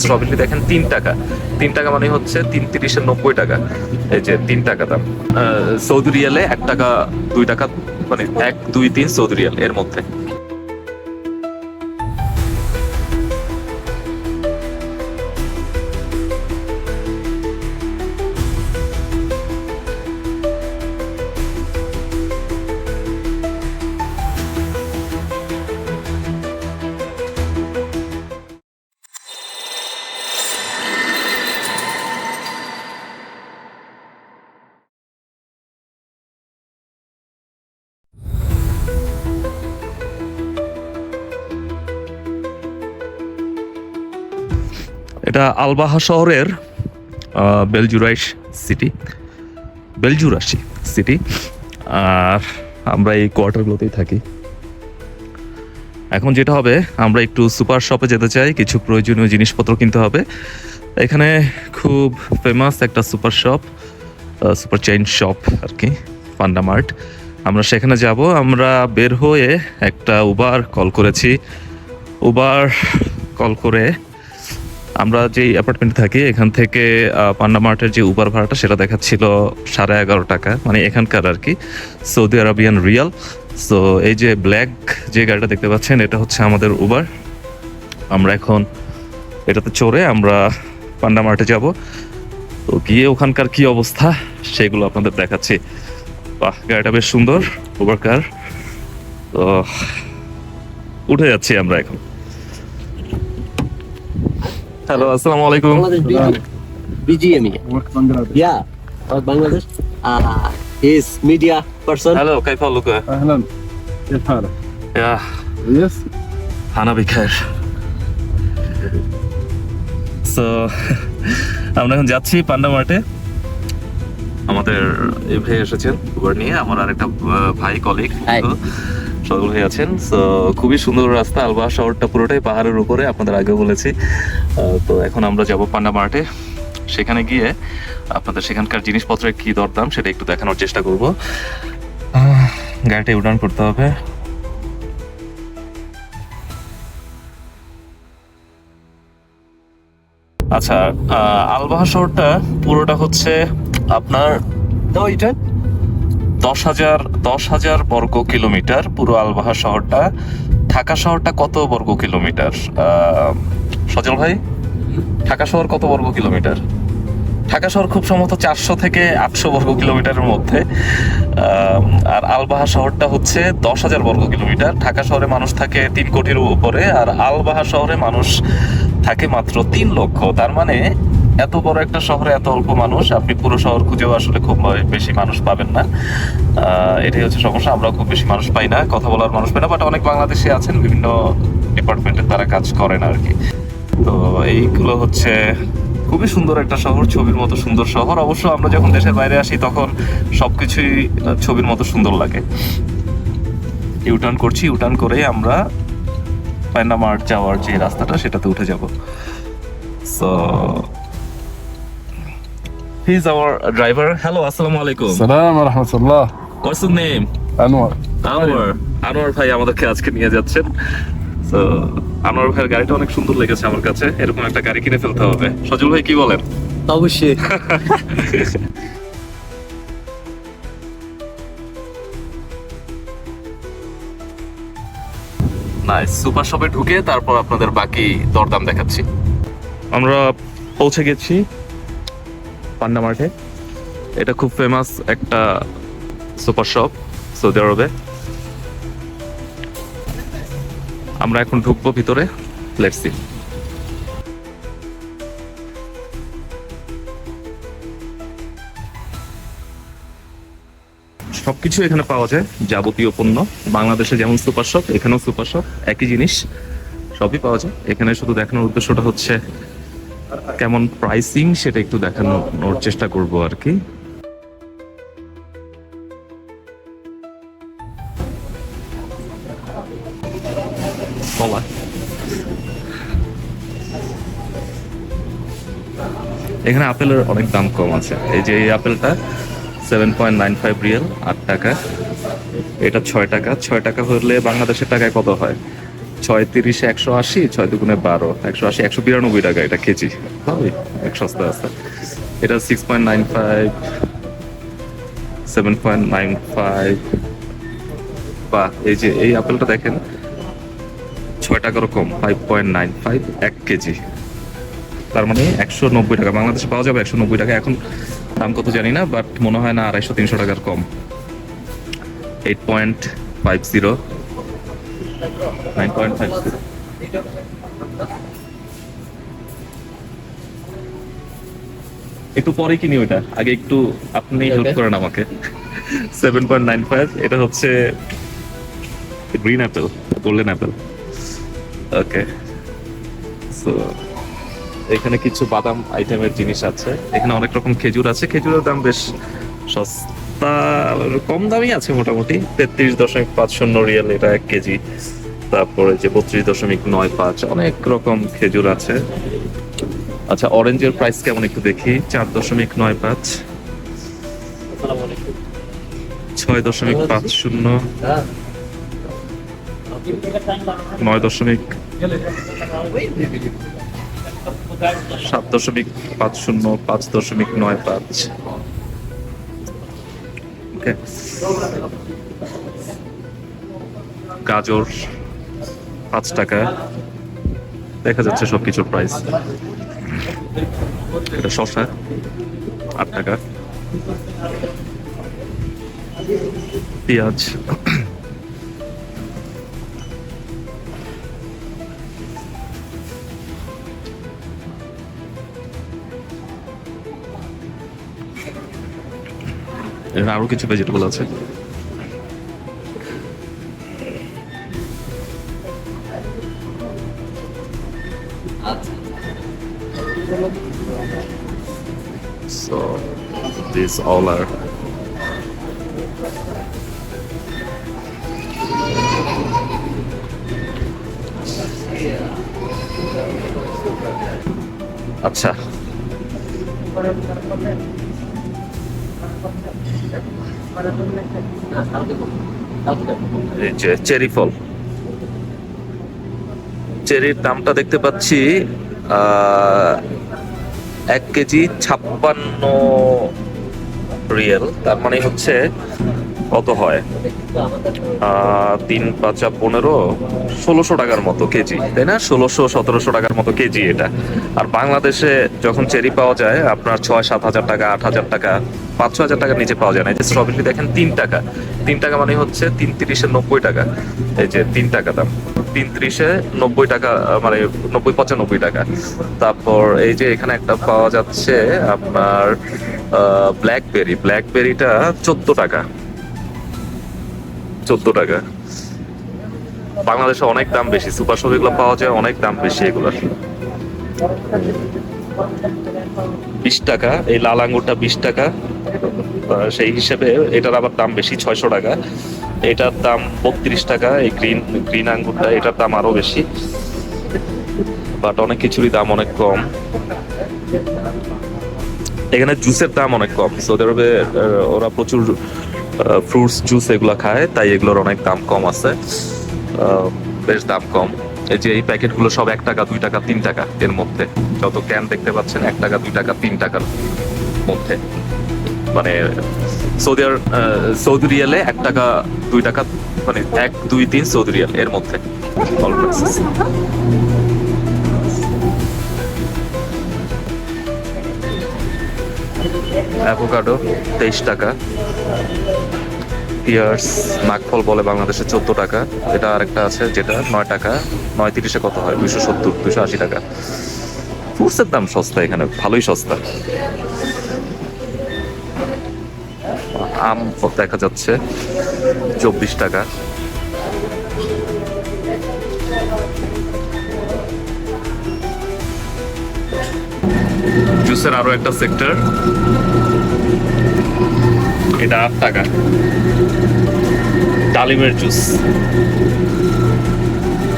Strawberry দেখেন তিন টাকা। তিন টাকা মানে হচ্ছে তিন তিরিশে নব্বই টাকা। এই যে তিন টাকা দাম। সৌদি রিয়ালে এক টাকা, দুই টাকা মানে এক, দুই, তিন সৌদি রিয়াল এর মধ্যে। এটা আলবাহা শহরের বেলজুরাইশ সিটি বেলজুরাশি সিটি আর আমরা এই কোয়ার্টারগুলোতেই থাকি। এখন যেটা হবে, আমরা একটু সুপার শপে যেতে চাই, কিছু প্রয়োজনীয় জিনিসপত্র কিনতে হবে। এখানে খুব ফেমাস একটা super shop super chain shop আর কি পান্ডা মার্ট আমরা সেখানে যাব, আমরা বের হয়ে একটা উবার কল করেছি। উবার কল করে আমরা যে অ্যাপার্টমেন্টে থাকি, এখান থেকে পান্ডা মার্টের যে উবার ভাড়াটা, সেটা দেখাচ্ছিল সাড়ে এগারো টাকা মানে এখানকার আর কি সৌদি আরবিয়ান রিয়াল সো এই যে ব্ল্যাক যে গাড়িটা দেখতে পাচ্ছেন, এটা হচ্ছে আমাদের উবার আমরা এখন এটাতে চড়ে আমরা পান্ডা মার্টে যাব। তো গিয়ে ওখানকার কি অবস্থা, সেগুলো আপনাদের দেখাচ্ছি। বাহ, গাড়িটা বেশ সুন্দর উবার কার তো, উঠে যাচ্ছি আমরা এখন। হ্যালো আসসালামু আলাইকুম BGMEA Bangladesh is media person hello কাইফা লুকা আহলান ইফার ইয়া ইয়েস হানা বিখার সো আমরা এখন যাচ্ছি পান্ডা মার্টে। আমাদের এই ভাই এসেছেন উবার নিয়ে। আমার আরেকটা ভাই কলিগ সকল ভাই আছেন। তো খুবই সুন্দর রাস্তা, আলবাহ শহরটা পুরোটাই পাহাড়ের উপরে, আপনাদের আগে বলেছি। তো এখন আমরা যাব পান্ডা মার্টে। সেখানে গিয়ে আপনাদের সেখানকার জিনিসপত্রের কি দরদাম সেটা একটু দেখানোর চেষ্টা করব। গাড়িটা উডান করতে হবে। আচ্ছা আলবাহা শহরটা পুরোটা হচ্ছে আপনার turn. দশ হাজার দশ হাজার বর্গ কিলোমিটার পুরো আলবাহা শহরটা। ঢাকা শহরটা কত বর্গ কিলোমিটার? সজল ভাই, ঢাকা শহর কত বর্গ কিলোমিটার? ঢাকা শহর খুব সম্ভবত চারশো থেকে আটশো বর্গ কিলোমিটারের মধ্যে। আর আলবাহা শহরটা হচ্ছে দশ হাজার বর্গ কিলোমিটার। ঢাকা শহরে মানুষ থাকে তিন কোটির উপরে, আর আলবাহা শহরে মানুষ থাকে মাত্র তিন লক্ষ। তার মানে এত বড় একটা শহরে এত অল্প মানুষ, আপনি পুরো শহর খুঁজেও আসলে খুব বেশি মানুষ পাবেন না। এটাই হচ্ছে সমস্যা, আমরাও খুব বেশি মানুষ পাই না, কথা বলার মানুষ পাই না বাট অনেক বাংলাদেশি আছেন, বিভিন্ন ডিপার্টমেন্টে তারা কাজ করেন আর কি তো এইগুলো হচ্ছে খুবই সুন্দর একটা শহর, ছবির মতো সুন্দর শহর। অবশ্য আমরা যখন দেশের বাইরে আসি, তখন সবকিছুই ছবির মতো সুন্দর লাগে। ইউটার্ন করছি ইউটার্ন করে আমরা পান্ডা মার্ট যাওয়ার যে রাস্তাটা, সেটাতে উঠে যাব। So He's our driver. Hello, assalamu alaikum. Salam wa rahmatullah. What's the name? Anwar. Anwar. Anwar ভাই আমাদেরকে আজকে নিয়ে যাচ্ছেন তো আনোয়ার ভাইয়ের গাড়িটা অনেক সুন্দর লেগেছে আমার কাছে এরকম একটা গাড়ি কিনে ফেলতে হবে সজল ভাই কি বলেন অবশ্যই নাইস সুপার শপে ঢুকে তারপর আপনাদের বাকি দরদাম দেখাচ্ছি আমরা পৌঁছে গেছি পান্ডা মার্টে। এটা খুব ফেমাস একটা সুপার শপ সৌদি আরবে আমরা এখন ঢুকবো ভিতরে। লেটস সবকিছু এখানে পাওয়া যায়, যাবতীয় পণ্য। বাংলাদেশে যেমন সুপার শপ এখানেও সুপার শপ একই জিনিস সবই পাওয়া যায়। এখানে শুধু দেখানোর উদ্দেশ্যটা হচ্ছে কেমন প্রাইসিং সেটা একটু দেখানোর চেষ্টা করব আর কি। এখানে আপেলের অনেক দাম কম আছে। এই যে এই আপেলটা seven point nine five real আট টাকা। এটা ছয় টাকা। ছয় টাকা হলে বাংলাদেশের টাকায় কত হয়? ছয় তিরিশে একশো আশি ছয় দুগুণে বারো। একশো আশি একশো বিরানব্বই টাকা এটা কেজি। ভালোই। এক সস্তা আছে। এটা six point nine five seven point nine five বা এই যে এই আপেলটা দেখেন ছয় টাকারও কম ফাইভ পয়েন্ট নাইন ফাইভ এক কেজি। তার মানে একশো নব্বই টাকা। বাংলাদেশে পাওয়া যাবে একশো নব্বই টাকা। এখন দাম কত জানি না বাট মনে হয় না আড়াইশো তিনশো টাকার কম। Eight point five zero nine point five zero একটু পরে কিনি ওইটা। আগে একটু আপনি হেল্প করেন আমাকে। সেভেন পয়েন্ট নাইন ফাইভ এটা হচ্ছে green apple golden apple okay so এখানে কিছু বাদাম আইটেমের জিনিস আছে। এখানে অনেক রকম খেজুর আছে। খেজুরের দাম বেশ সস্তা। কম দামি আছে মোটামুটি। তেত্রিশ দশমিক পাঁচ শূন্য রিয়েল এটা এক কেজি। তারপরে যে বত্রিশ দশমিক নয় পাঁচ, অনেক রকম খেজুর আছে। আচ্ছা অরেঞ্জের প্রাইস কেমন একটু দেখি? চার দশমিক নয় পাঁচ। ছয় দশমিক পাঁচ শূন্য। নয় দশমিক সাত দশমিক পাঁচ শূন্য, পাঁচ দশমিক নয় পাঁচ। ওকে। গাজর পাঁচ টাকা। দেখা যাচ্ছে সবকিছুর প্রাইস এটা শশা আট টাকা। পেঁয়াজ এখানে আরও কিছু ভেজিটেবল আছে। So these all are আচ্ছা। এই যে চেরি ফল। চেরির দামটা দেখতে পাচ্ছি এক কেজি ছাপ্পান্ন রিয়েল। তার মানে হচ্ছে কত হয়? তিন পাঁচা পনেরো, ষোলোশো টাকার মতো কেজি, তাই না? ষোলোশো, সতেরোশো টাকার মতো কেজি এটা। আর বাংলাদেশে যখন চেরি পাওয়া যায়, আপনার ছয়, সাত হাজার টাকা, আট হাজার টাকা, পাঁচ ছ হাজার টাকার নিচে পাওয়া যায় না। এই যে স্ট্রবেরি দেখেন তিন টাকা। তিন টাকা মানে হচ্ছে তিন তিরিশে নব্বই টাকা। এই যে তিন টাকা দাম। তিন ত্রিশে নব্বই টাকা মানে নব্বই, পঁচানব্বই টাকা। তারপর এই যে এখানে একটা পাওয়া যাচ্ছে আপনার ব্ল্যাকবেরি ব্ল্যাকবেরিটা চোদ্দ টাকা। চোদ্দ টাকা। বাংলাদেশে অনেক দাম বেশি, সুপার শপ এগুলো পাওয়া যায় অনেক দাম বেশি এগুলোর। বিশ টাকা, এই লাল আঙ্গুরটা বিশ টাকা। সেই হিসেবে এটার আবার দাম বেশি, ছয়শো টাকা। এটার দাম বত্রিশ টাকা, এই গ্রিন গ্রিন আঙ্গুরটা, এটার দাম আরও বেশি। বাট অনেক কিছুরই দাম অনেক কম। এখানে জুসের দাম অনেক কম। সৌদি আরবে ওরা প্রচুর ফ্রুটস জুস এগুলো খায়, তাই এগুলোর অনেক দাম কম আছে। বেশ দাম কম। এই যে এই প্যাকেটগুলো সব এক টাকা, দুই টাকা, তিন টাকা এর মধ্যে। যত ক্যান দেখতে পাচ্ছেন, এক টাকা, দুই টাকা, তিন টাকার মধ্যে। মানে সৌদি আর সৌদি রিয়ালে এক টাকা, দুই টাকা মানে এক, দুই, তিন সৌদি রিয়াল এর মধ্যে। অ্যাভোকাডো, তেইশ টাকা। পিয়ার্স নাকফল বলে বাংলাদেশে চোদ্দ টাকা। এটা আরেকটা আছে যেটা নয় টাকা নয় তিরিশে কত হয়? দুইশো সত্তর, দুইশো আশি টাকা। ফ্রুটসের দাম সস্তা এখানে, ভালোই সস্তা। আম দেখা যাচ্ছে, চব্বিশ টাকা। জুসের আরও একটা সেক্টর এটা আট টাকা। ডালিমের জুস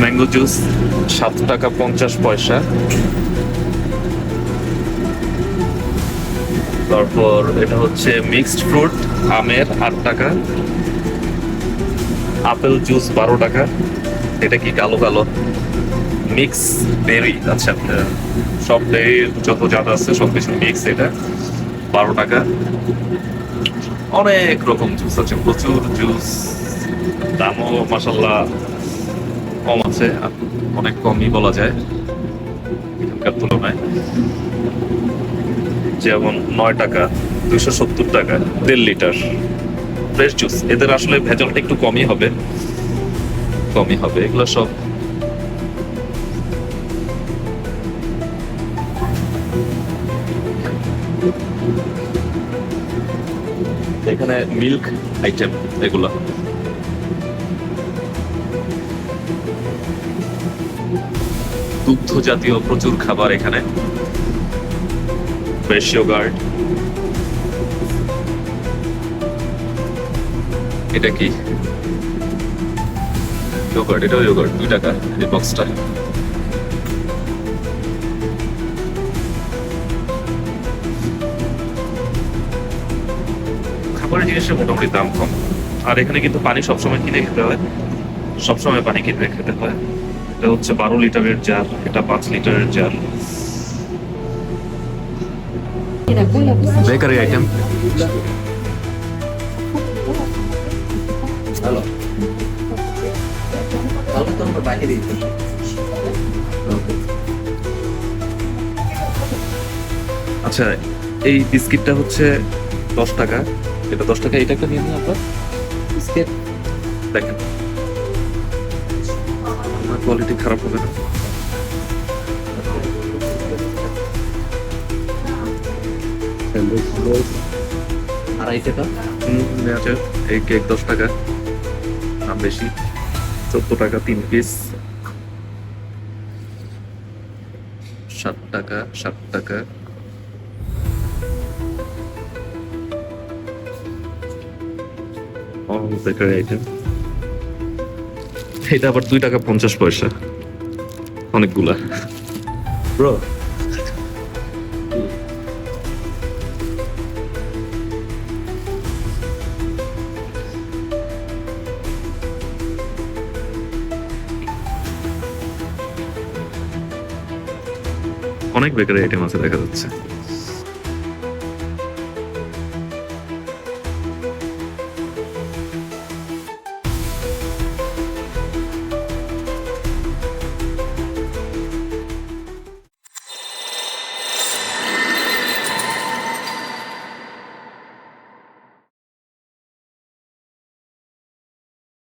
ম্যাঙ্গো জুস সাত টাকা পঞ্চাশ পয়সা। তারপর এটা হচ্ছে মিক্সড ফ্রুট আমের আট টাকা। আপেল জুস বারো টাকা। এটা কি কালো কালো? মিক্স বেরি আচ্ছা সব ডেরির যত জাত আছে, সব কিছু মিক্স এটা। বারো টাকা। অনেক রকম জুস আছে, প্রচুর জুস দামও মাসাল্লাহ কম আছে অনেক কমই বলা যায়। এখানকার তুলনায়। যেমন নয় টাকা, দুইশো সত্তর টাকা, দেড় লিটার। ফ্রেশ জুস এদের আসলে ভেজালটা একটু কমই হবে। কমই হবে। এগুলো সব এখানে মিল্ক আইটেম এগুলো। দুগ্ধ জাতীয় প্রচুর খাবার এখানে। ফ্রেশ ইয়োগার্ট এটা কি? ইয়োগার্ট এটাও ইয়োগার্ট দুই টাকা এই বক্সটা খাবারের জিনিসের মোটামুটি দাম কম। আর এখানে কিন্তু পানি সবসময় কিনে খেতে হয়। সবসময় পানি কিনে খেতে হয়। এটা হচ্ছে বারো লিটারের জার এটা পাঁচ লিটারের জার। Bakery item hello. তাহলে তো আমরা বাইরে আচ্ছা এই বিস্কিটটা হচ্ছে দশ টাকা। এটা দশ টাকা এটা একটা নিয়ে নিন আপনার। বিস্কিট। দেখেন। আমার কোয়ালিটি খারাপ হবে না। আড়াই টাকা। এই কেক দশ টাকা দাম বেশি। চোদ্দ টাকা তিন পিস সাত টাকা সাত টাকা। বেকারি আইটেম এটা আবার দুই টাকা পঞ্চাশ পয়সা। অনেকগুলা। ব্রো অনেক বেকারি আইটেম আছে দেখা যাচ্ছে।